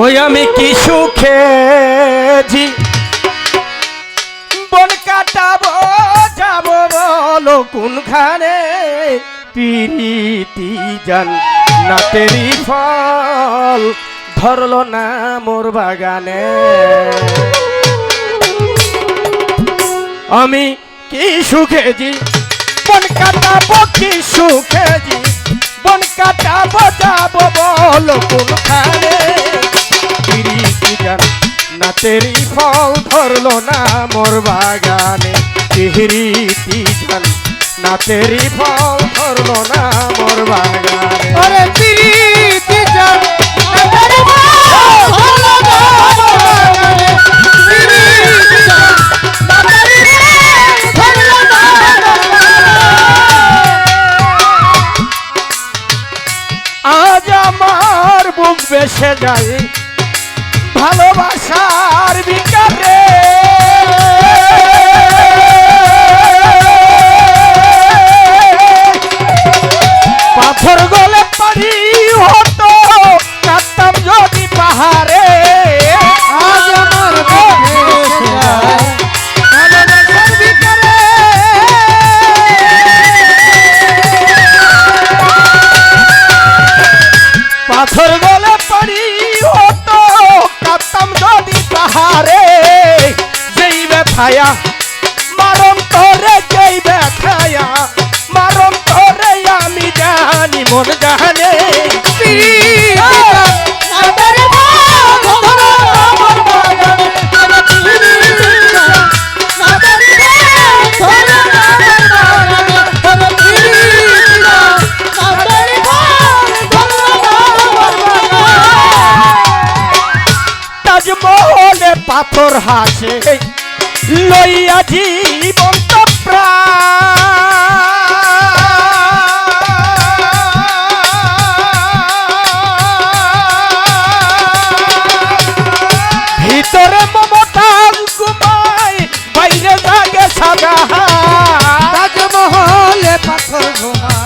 ওই আমি কি সুখে জি? বন কাটাবো, যাব বলো কোনখানে? পিরিতি জান নাতেরি ফল, ধরলো না মোর বাগানে। আমি কি সুখে জি? বন কাটাবো কি সুখে জি? বন কাটাবো, যাব বলো কোনখানে? পিরিতি জান না তেরি ফল ধরলো না মোর বাগানে। পিরিতি জান না তেরি ফল ধরলো না মোর বাগানে। ওরে পিরিতি আজ আমার বুক বেসে যায় ভালোবাসার বিকারে পাথর গলে পারি হতো কাটতাম যদি পাহাড়ে আজ আমার। পাথর গলে ব্যথায়া মারম তোরে যেই ব্যথায়া মারম তোরে আমি জানি মন জানে। পাথর হাসে। লইয়া জীবন্ত ভিতরে মমতাজ ঘুমায় বাইরে জাগে সাদা তাজমহলে পাথর ভিতরে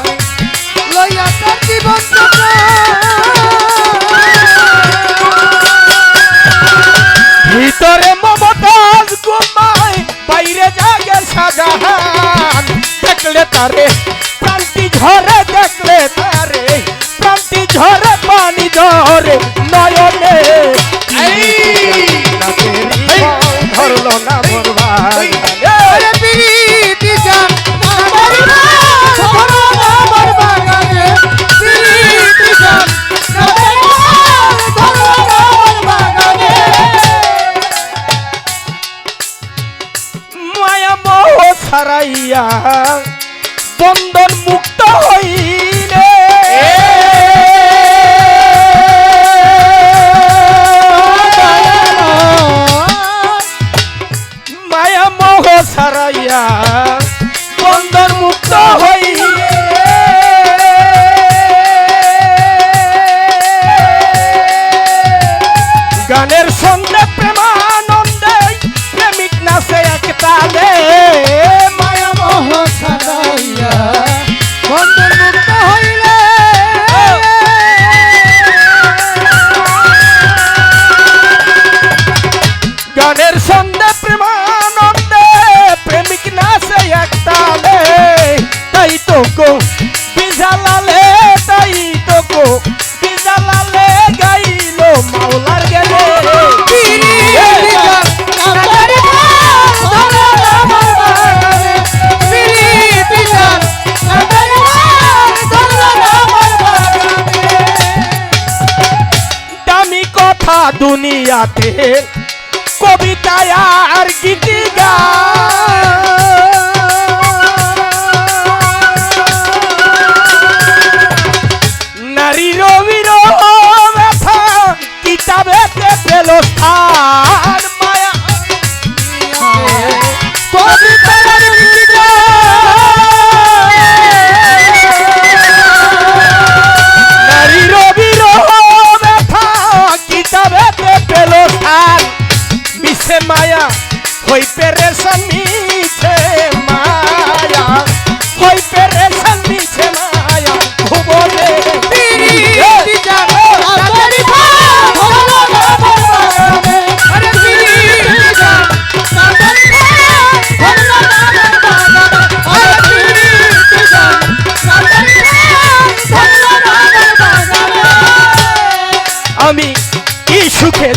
বাইরে জাগে সাজাহান দেখলে তারে প্রান্তি ঝরে দেখলে তারে। প্রান্তি ঝরে পানি ধরে নয়নে সারাইয়া বন্ধন মুক্ত হইলে সঙ্গে প্রেমানন্দে প্রেমিক নাচে এক তালে তাই তো গো বিজালালে তাই তো গো বিজালালে গাইলো মাওলার গেলে। দুনিয়াতে কবিতায় আর গীতি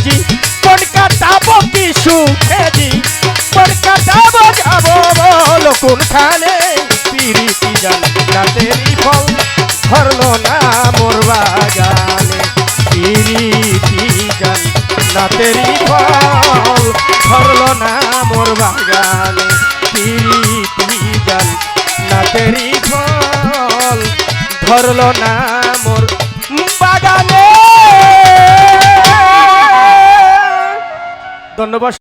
হাসি মন কাটাবো কি সুখে দি? মন কাটাবো যাব বলো, কোনখানে? পিরিতি জানাতেরি ফল। ধরলো না মোর বাগানে। পিরিতি জানাতেরি ফল। ধরলো না মোর বাগানে। পিরিতি জানাতেরি ফল। ধরলো না মোর ধন্যবাদ